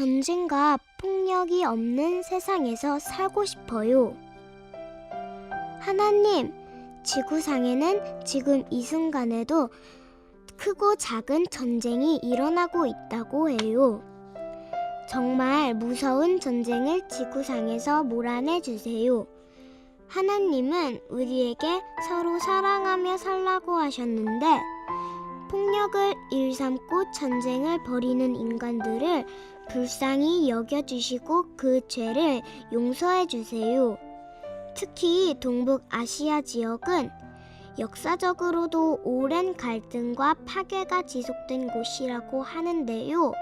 전쟁과 폭력이 없는 세상에서 살고 싶어요. 하나님, 지구상에는 지금 이 순간에도 크고 작은 전쟁이 일어나고 있다고 해요. 정말 무서운 전쟁을 지구상에서 몰아내 주세요. 하나님은 우리에게 서로 사랑하며 살라고 하셨는데 폭력을 일삼고 전쟁을 벌이는 인간들을 불쌍히 여겨주시고 그 죄를 용서해 주세요. 특히 동북 아시아 지역은 역사적으로도 오랜 갈등과 파괴가 지속된 곳이라고 하는데요.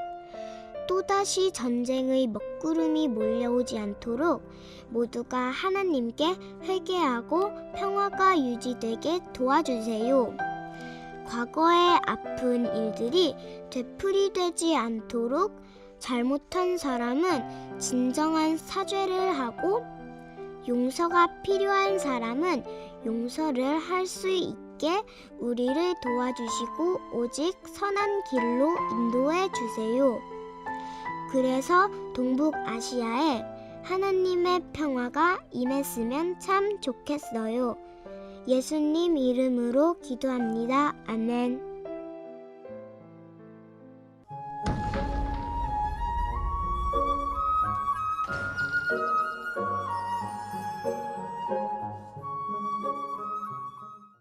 또다시 전쟁의 먹구름이 몰려오지 않도록 모두가 하나님께 회개하고 평화가 유지되게 도와주세요. 과거의 아픈 일들이 되풀이되지 않도록 잘못한 사람은 진정한 사죄를 하고 용서가 필요한 사람은 용서를 할 수 있게 우리를 도와주시고 오직 선한 길로 인도해 주세요. 그래서 동북아시아에 하나님의 평화가 임했으면 참 좋겠어요. 예수님 이름으로 기도합니다. 아멘.